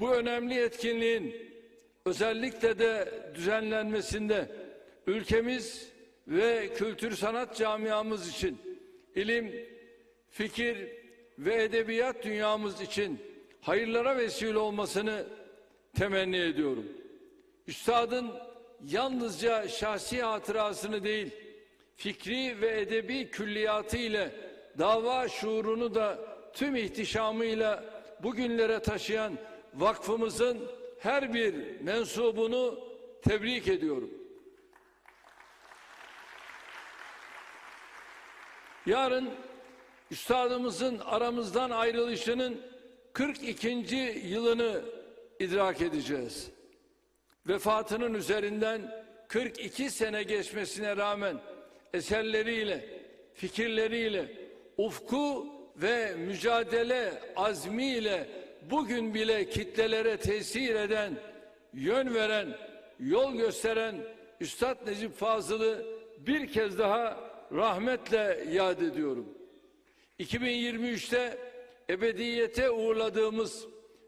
Bu önemli etkinliğin özellikle de düzenlenmesinde ülkemiz ve kültür sanat camiamız için ilim, fikir ve edebiyat dünyamız için hayırlara vesile olmasını temenni ediyorum. Üstadın yalnızca şahsi hatırasını değil, fikri ve edebi külliyatı ile dava şuurunu da tüm ihtişamıyla bugünlere taşıyan vakfımızın her bir mensubunu tebrik ediyorum. Yarın üstadımızın aramızdan ayrılışının 42. yılını idrak edeceğiz. Vefatının üzerinden 42 sene geçmesine rağmen eserleriyle, fikirleriyle, ufku ve mücadele azmiyle bugün bile kitlelere tesir eden, yön veren, yol gösteren Üstad Necip Fazıl'ı bir kez daha rahmetle yad ediyorum. 2023'te ebediyete uğurladığımız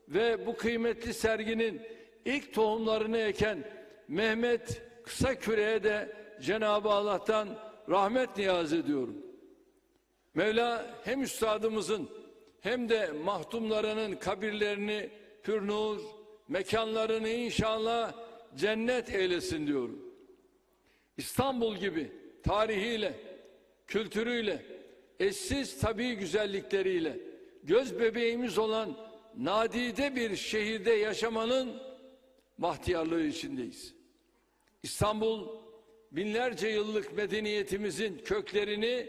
ve bu kıymetli serginin ilk tohumlarını eken Mehmet Kısaküre'ye de Cenab-ı Allah'tan rahmet niyaz ediyorum. Mevla hem üstadımızın hem de mahdumlarının kabirlerini pürnur, mekanlarını inşallah cennet eylesin diyorum. İstanbul gibi tarihiyle, kültürüyle, eşsiz tabi güzellikleriyle göz bebeğimiz olan nadide bir şehirde yaşamanın bahtiyarlığı içindeyiz. İstanbul binlerce yıllık medeniyetimizin köklerini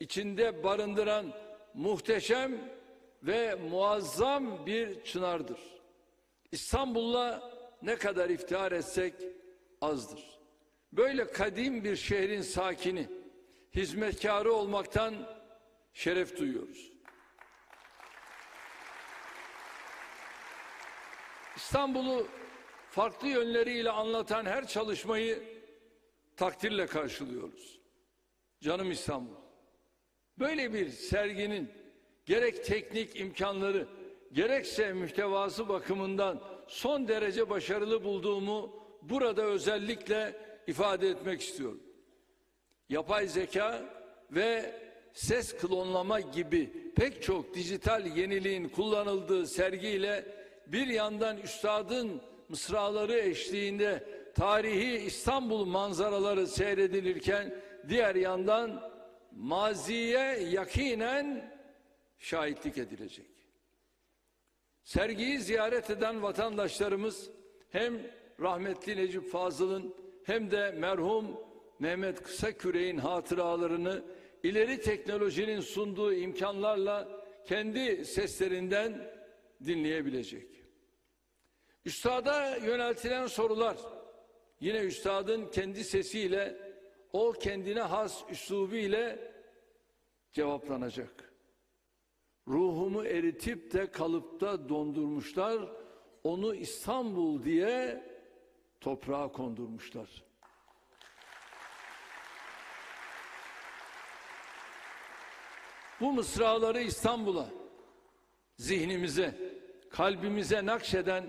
içinde barındıran muhteşem ve muazzam bir çınardır. İstanbul'la ne kadar iftihar etsek azdır. Böyle kadim bir şehrin sakini, hizmetkarı olmaktan şeref duyuyoruz. İstanbul'u farklı yönleriyle anlatan her çalışmayı takdirle karşılıyoruz. Canım İstanbul. Böyle bir serginin gerek teknik imkanları gerekse mühtevası bakımından son derece başarılı bulduğumu burada özellikle ifade etmek istiyorum. Yapay zeka ve ses klonlama gibi pek çok dijital yeniliğin kullanıldığı sergiyle bir yandan üstadın mısraları eşliğinde tarihi İstanbul manzaraları seyredilirken diğer yandan maziye yakinen şahitlik edilecek. Sergiyi ziyaret eden vatandaşlarımız hem rahmetli Necip Fazıl'ın hem de merhum Mehmet Kısaküre'nin hatıralarını ileri teknolojinin sunduğu imkanlarla kendi seslerinden dinleyebilecek. Üstada yöneltilen sorular yine üstadın kendi sesiyle o kendine has üslubu ile cevaplanacak. Ruhumu eritip de kalıpta dondurmuşlar. Onu İstanbul diye toprağa kondurmuşlar. Bu mısraları İstanbul'a, zihnimize, kalbimize nakşeden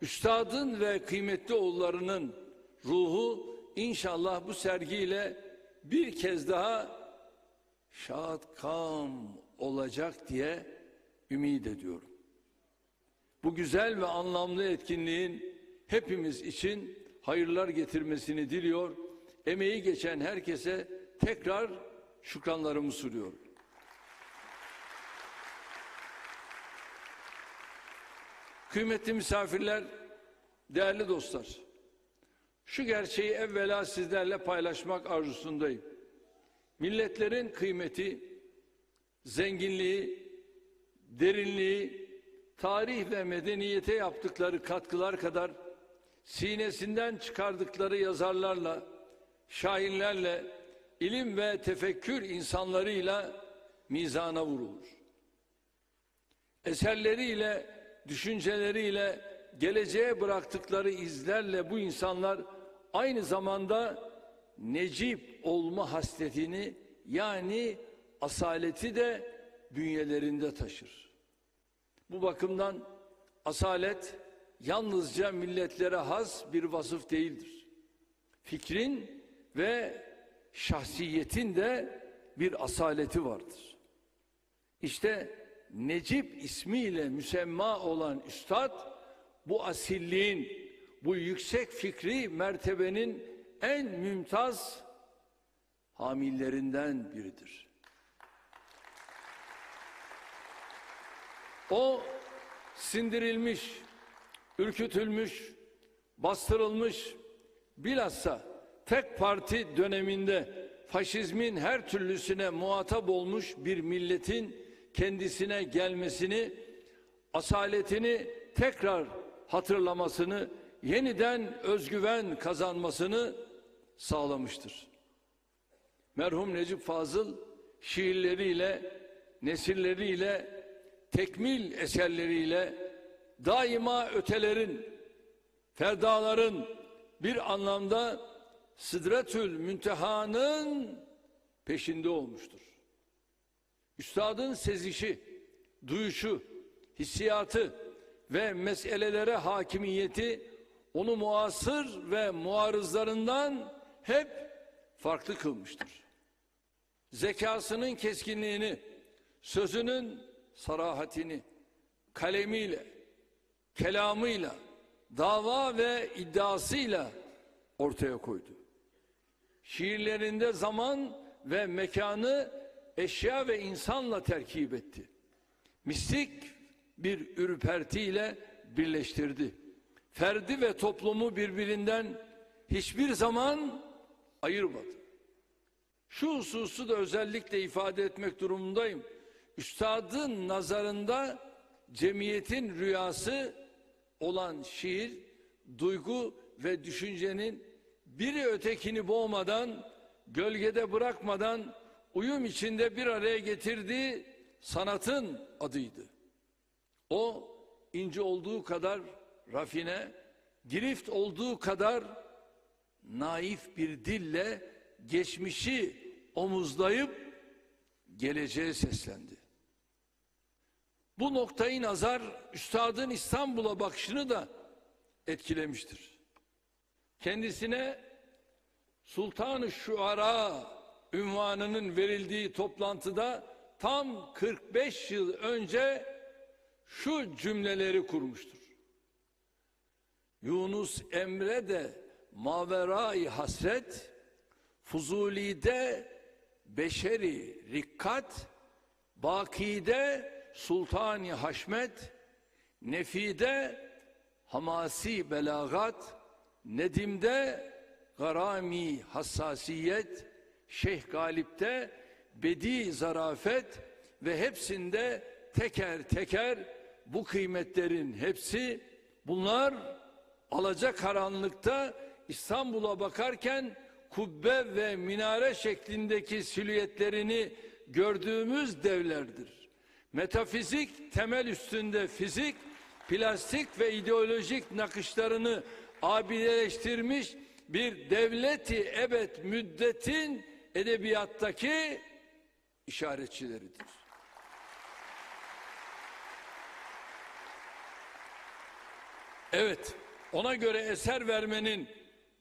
üstadın ve kıymetli oğullarının ruhu inşallah bu sergiyle bir kez daha şad kam olacak diye ümit ediyorum. Bu güzel ve anlamlı etkinliğin hepimiz için hayırlar getirmesini diliyor. Emeği geçen herkese tekrar şükranlarımı sunuyorum. Kıymetli misafirler, değerli dostlar. Şu gerçeği evvela sizlerle paylaşmak arzusundayım. Milletlerin kıymeti, zenginliği, derinliği, tarih ve medeniyete yaptıkları katkılar kadar sinesinden çıkardıkları yazarlarla, şairlerle, ilim ve tefekkür insanlarıyla mizana vurulur. Eserleriyle, düşünceleriyle, geleceğe bıraktıkları izlerle bu insanlar aynı zamanda necip olma hasletini yani asaleti de bünyelerinde taşır. Bu bakımdan asalet yalnızca milletlere has bir vasıf değildir. Fikrin ve şahsiyetin de bir asaleti vardır. İşte Necip ismiyle müsemma olan üstad bu asilliğin, bu yüksek fikri mertebenin en mümtaz hamillerinden biridir. O sindirilmiş, ürkütülmüş, bastırılmış, bilhassa tek parti döneminde faşizmin her türlüsüne muhatap olmuş bir milletin kendisine gelmesini, asaletini tekrar hatırlamasını, yeniden özgüven kazanmasını sağlamıştır. Merhum Necip Fazıl şiirleriyle, nesilleriyle, tekmil eserleriyle daima ötelerin, ferdaların bir anlamda Sıdretül Münteha'nın peşinde olmuştur. Üstadın sezişi, duyuşu, hissiyatı ve meselelere hakimiyeti onu muasır ve muarızlarından hep farklı kılmıştır. Zekasının keskinliğini, sözünün sarahatini, kalemiyle, kelamıyla, dava ve iddiasıyla ortaya koydu. Şiirlerinde zaman ve mekanı eşya ve insanla terkip etti. Mistik bir ürpertiyle birleştirdi. Ferdi ve toplumu birbirinden hiçbir zaman ayırmadı. Şu hususu da özellikle ifade etmek durumundayım. Üstadın nazarında cemiyetin rüyası olan şiir, duygu ve düşüncenin biri ötekini boğmadan, gölgede bırakmadan uyum içinde bir araya getirdiği sanatın adıydı. O ince olduğu kadar rafine, girift olduğu kadar naif bir dille geçmişi omuzlayıp geleceğe seslendi. Bu noktayı nazar üstadın İstanbul'a bakışını da etkilemiştir. Kendisine Sultan-ı Şuara ünvanının verildiği toplantıda tam 45 yıl önce şu cümleleri kurmuştur. Yunus Emre de maverai hasret, Fuzuli'de beşeri rikkat, Baki'de sultani haşmet, Nefi'de hamasi belagat, Nedim'de garami hassasiyet, Şeyh Galip'te bedi zarafet ve hepsinde teker teker bu kıymetlerin hepsi bunlar alaca karanlıkta İstanbul'a bakarken kubbe ve minare şeklindeki silüetlerini gördüğümüz devlerdir. Metafizik temel üstünde fizik, plastik ve ideolojik nakışlarını abideleştirmiş bir devleti ebed müddetin edebiyattaki işaretçileridir. Evet, ona göre eser vermenin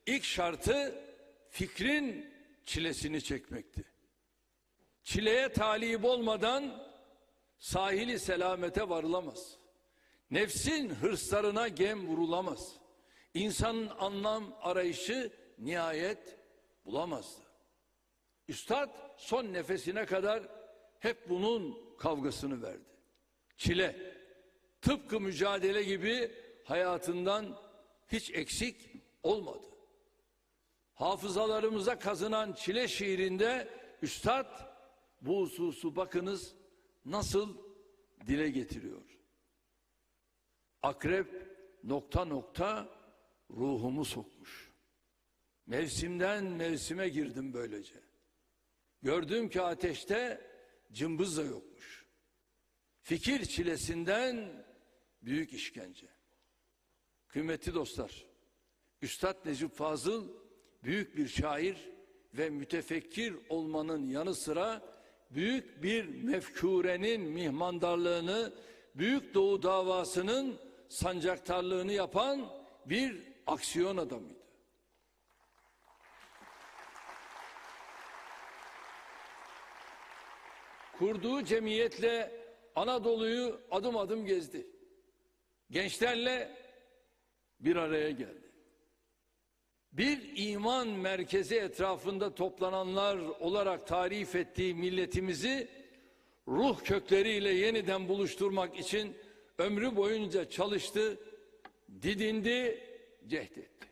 ilk şartı fikrin çilesini çekmekti. Çileye talip olmadan sahili selamete varılamaz. Nefsin hırslarına gem vurulamaz. İnsanın anlam arayışı nihayet bulamazdı. Üstad son nefesine kadar hep bunun kavgasını verdi. Çile, tıpkı mücadele gibi hayatından hiç eksik olmadı. Hafızalarımıza kazınan çile şiirinde Üstad bu hususu bakınız nasıl dile getiriyor. Akrep nokta nokta ruhumu sokmuş. Mevsimden mevsime girdim böylece. Gördüm ki ateşte cımbız da yokmuş. Fikir çilesinden büyük işkence. Kıymetli dostlar, Üstad Necip Fazıl büyük bir şair ve mütefekkir olmanın yanı sıra büyük bir mefkurenin mihmandarlığını, Büyük Doğu davasının sancaktarlığını yapan bir aksiyon adamıydı. Kurduğu cemiyetle Anadolu'yu adım adım gezdi. Gençlerle bir araya geldi. Bir iman merkezi etrafında toplananlar olarak tarif ettiği milletimizi ruh kökleriyle yeniden buluşturmak için ömrü boyunca çalıştı, didindi, cehdetti.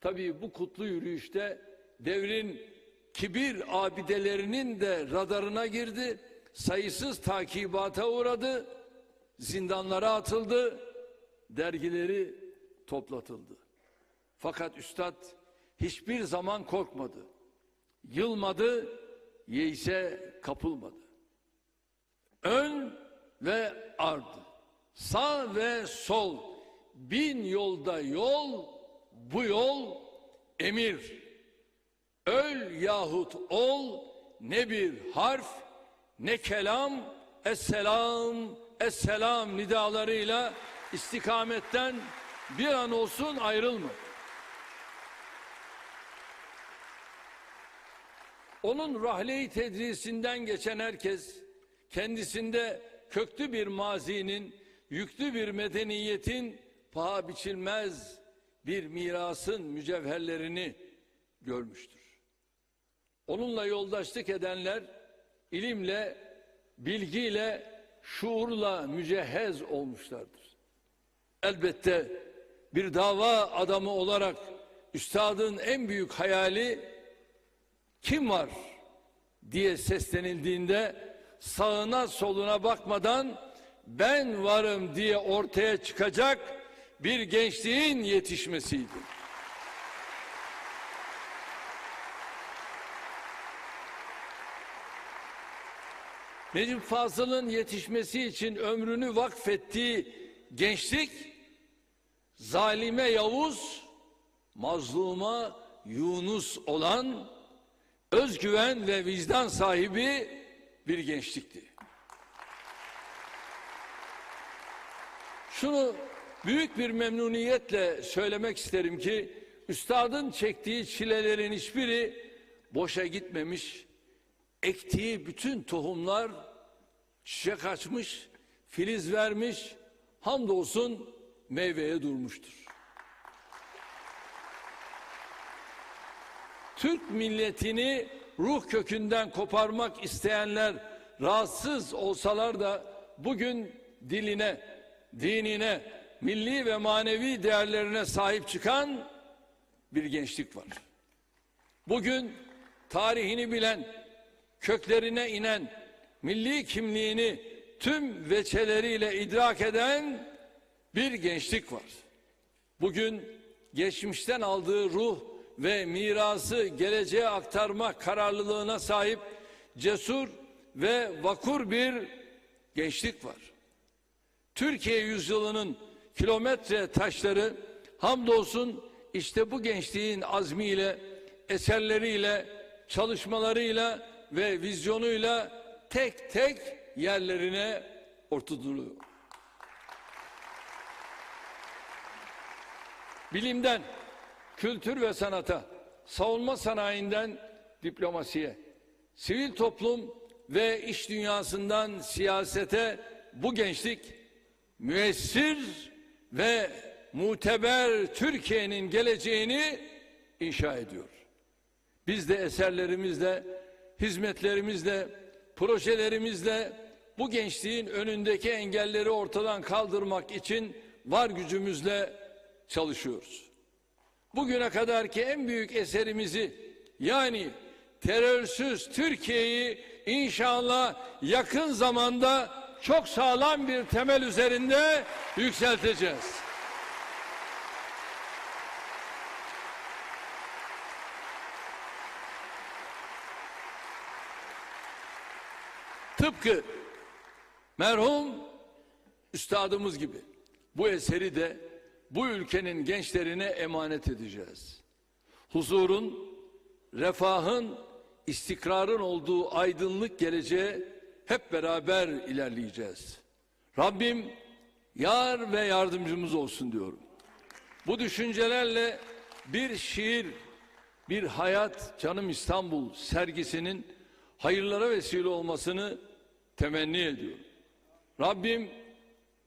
Tabii bu kutlu yürüyüşte devrin kibir abidelerinin de radarına girdi, sayısız takibata uğradı, zindanlara atıldı, dergileri toplatıldı. Fakat üstad hiçbir zaman korkmadı. Yılmadı, yeise kapılmadı. Ön ve ardı, sağ ve sol, bin yolda yol, bu yol emir. Öl yahut ol, ne bir harf, ne kelam, esselam, esselam nidalarıyla istikametten bir an olsun ayrılma. Onun rahle-i tedrisinden geçen herkes kendisinde köklü bir mazinin, yüklü bir medeniyetin paha biçilmez bir mirasın mücevherlerini görmüştür. Onunla yoldaşlık edenler ilimle, bilgiyle, şuurla mücehhez olmuşlardır. Elbette bir dava adamı olarak üstadın en büyük hayali kim var diye seslenildiğinde sağına soluna bakmadan ben varım diye ortaya çıkacak bir gençliğin yetişmesiydi. Necip Fazıl'ın yetişmesi için ömrünü vakfettiği gençlik zalime Yavuz, mazluma Yunus olan özgüven ve vicdan sahibi bir gençlikti. Şunu büyük bir memnuniyetle söylemek isterim ki üstadın çektiği çilelerin hiçbiri boşa gitmemiş. Ektiği bütün tohumlar çiçek açmış, filiz vermiş, hamdolsun meyveye durmuştur. Türk milletini ruh kökünden koparmak isteyenler rahatsız olsalar da bugün diline, dinine, milli ve manevi değerlerine sahip çıkan bir gençlik var. Bugün tarihini bilen, köklerine inen, milli kimliğini tüm veçeleriyle idrak eden bir gençlik var. Bugün geçmişten aldığı ruh ve mirası geleceğe aktarma kararlılığına sahip cesur ve vakur bir gençlik var. Türkiye yüzyılının kilometre taşları hamdolsun işte bu gençliğin azmiyle, eserleriyle, çalışmalarıyla ve vizyonuyla tek tek yerlerine oturtuluyor. Bilimden, kültür ve sanata, savunma sanayinden diplomasiye, sivil toplum ve iş dünyasından siyasete bu gençlik müessir ve muteber Türkiye'nin geleceğini inşa ediyor. Biz de eserlerimizle, hizmetlerimizle, projelerimizle bu gençliğin önündeki engelleri ortadan kaldırmak için var gücümüzle çalışıyoruz. Bugüne kadarki en büyük eserimizi yani terörsüz Türkiye'yi inşallah yakın zamanda çok sağlam bir temel üzerinde yükselteceğiz. Tıpkı merhum üstadımız gibi bu eseri de bu ülkenin gençlerine emanet edeceğiz. Huzurun, refahın, istikrarın olduğu aydınlık geleceğe hep beraber ilerleyeceğiz. Rabbim yar ve yardımcımız olsun diyorum. Bu düşüncelerle bir şiir, bir hayat Canım İstanbul sergisinin hayırlara vesile olmasını temenni ediyorum. Rabbim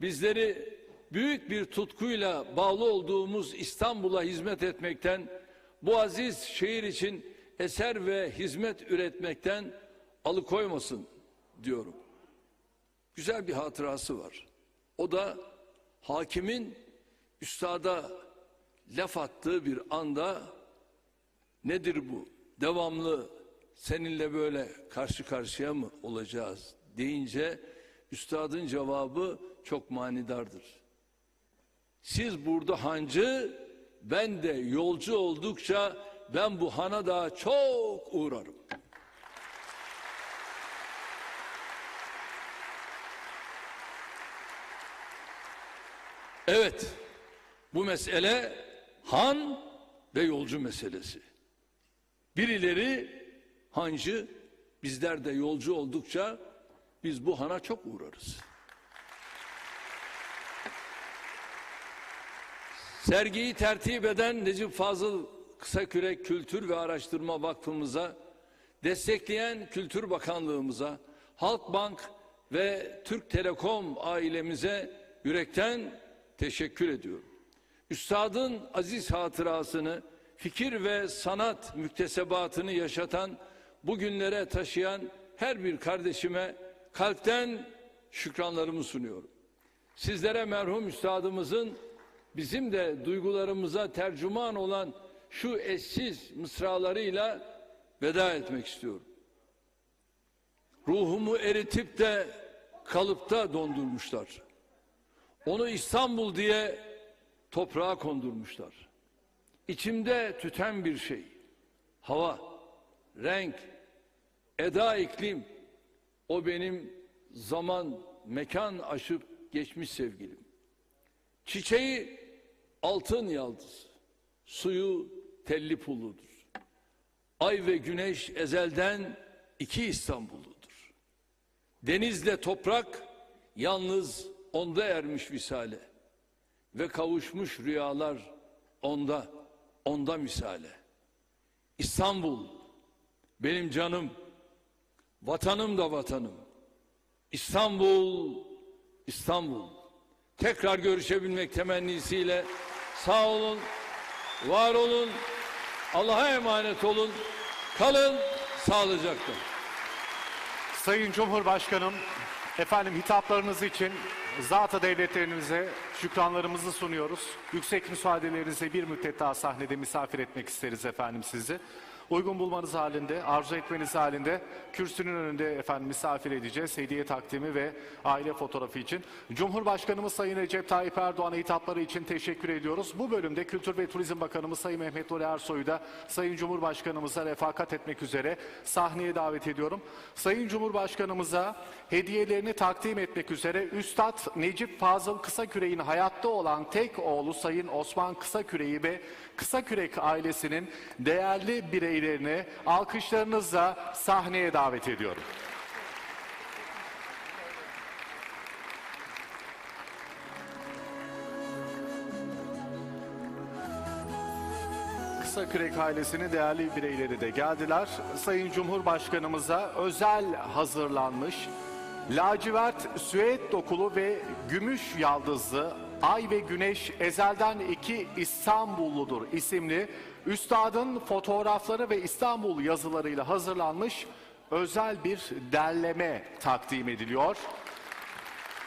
bizleri büyük bir tutkuyla bağlı olduğumuz İstanbul'a hizmet etmekten, bu aziz şehir için eser ve hizmet üretmekten alıkoymasın diyorum. Güzel bir hatırası var. O da hakimin üstada laf attığı bir anda nedir bu? Devamlı seninle böyle karşı karşıya mı olacağız deyince üstadın cevabı çok manidardır. Siz burada hancı, ben de yolcu oldukça ben bu hana daha çok uğrarım. Evet, bu mesele han ve yolcu meselesi. Birileri hancı, bizler de yolcu oldukça biz bu hana çok uğrarız. Sergiyi tertip eden Necip Fazıl Kısakürek Kültür ve Araştırma Vakfımıza, destekleyen Kültür Bakanlığımıza, Halkbank ve Türk Telekom ailemize yürekten teşekkür ediyorum. Üstadın aziz hatırasını, fikir ve sanat müktesebatını yaşatan, bugünlere taşıyan her bir kardeşime kalpten şükranlarımı sunuyorum. Sizlere merhum üstadımızın bizim de duygularımıza tercüman olan şu eşsiz mısralarıyla veda etmek istiyorum. Ruhumu eritip de kalıpta dondurmuşlar. Onu İstanbul diye toprağa kondurmuşlar. İçimde tüten bir şey. Hava, renk, eda iklim. O benim zaman, mekan aşıp geçmiş sevgilim. Çiçeği altın yaldız, suyu telli pulludur. Ay ve güneş ezelden iki İstanbulludur. Denizle toprak yalnız onda ermiş visale ve kavuşmuş rüyalar onda, onda misale. İstanbul benim canım, vatanım da vatanım. İstanbul, İstanbul. Tekrar görüşebilmek temennisiyle sağ olun, var olun, Allah'a emanet olun, kalın sağlıcakla. Sayın Cumhurbaşkanım, efendim hitaplarınız için zat-ı devletlerinize şükranlarımızı sunuyoruz. Yüksek müsaadelerinize bir müddet daha sahnede misafir etmek isteriz efendim sizi. Uygun bulmanız halinde, arzu etmeniz halinde kürsünün önünde efendim misafir edeceğiz. Hediye takdimi ve aile fotoğrafı için. Cumhurbaşkanımız Sayın Recep Tayyip Erdoğan'a hitapları için teşekkür ediyoruz. Bu bölümde Kültür ve Turizm Bakanımız Sayın Mehmet Nuri Ersoy'u da Sayın Cumhurbaşkanımıza refakat etmek üzere sahneye davet ediyorum. Sayın Cumhurbaşkanımıza hediyelerini takdim etmek üzere Üstad Necip Fazıl Kısaküre'nin hayatta olan tek oğlu Sayın Osman Kısaküre'yi ve Kısakürek ailesinin değerli bireylerini alkışlarınızla sahneye davet ediyorum. Kısakürek ailesinin değerli bireyleri de geldiler. Sayın Cumhurbaşkanımıza özel hazırlanmış lacivert süet dokulu ve gümüş yaldızlı Ay ve Güneş ezelden iki İstanbulludur isimli üstadın fotoğrafları ve İstanbul yazılarıyla hazırlanmış özel bir derleme takdim ediliyor.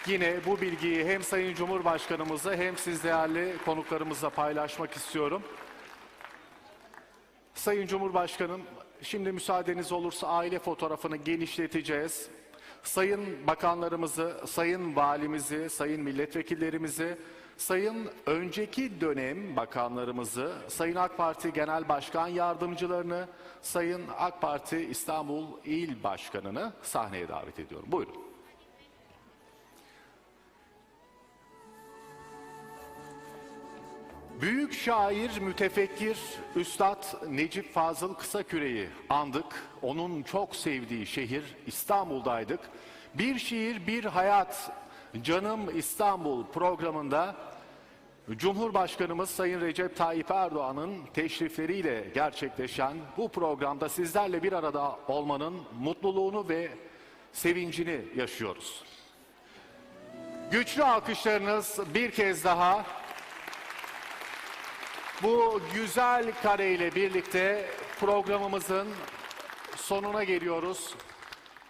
Yine bu bilgiyi hem Sayın Cumhurbaşkanımızla hem siz değerli konuklarımızla paylaşmak istiyorum. Sayın Cumhurbaşkanım, şimdi müsaadeniz olursa aile fotoğrafını genişleteceğiz. Sayın bakanlarımızı, sayın valimizi, sayın milletvekillerimizi, sayın önceki dönem bakanlarımızı, sayın AK Parti Genel Başkan Yardımcılarını, sayın AK Parti İstanbul İl Başkanı'nı sahneye davet ediyorum. Buyurun. Büyük şair, mütefekkir, Üstad Necip Fazıl Kısaküre'yi andık. Onun çok sevdiği şehir İstanbul'daydık. Bir şiir, bir hayat Canım İstanbul programında Cumhurbaşkanımız Sayın Recep Tayyip Erdoğan'ın teşrifleriyle gerçekleşen bu programda sizlerle bir arada olmanın mutluluğunu ve sevincini yaşıyoruz. Güçlü alkışlarınız bir kez daha bu güzel kareyle birlikte programımızın sonuna geliyoruz.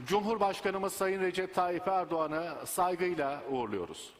Cumhurbaşkanımız Sayın Recep Tayyip Erdoğan'ı saygıyla uğurluyoruz.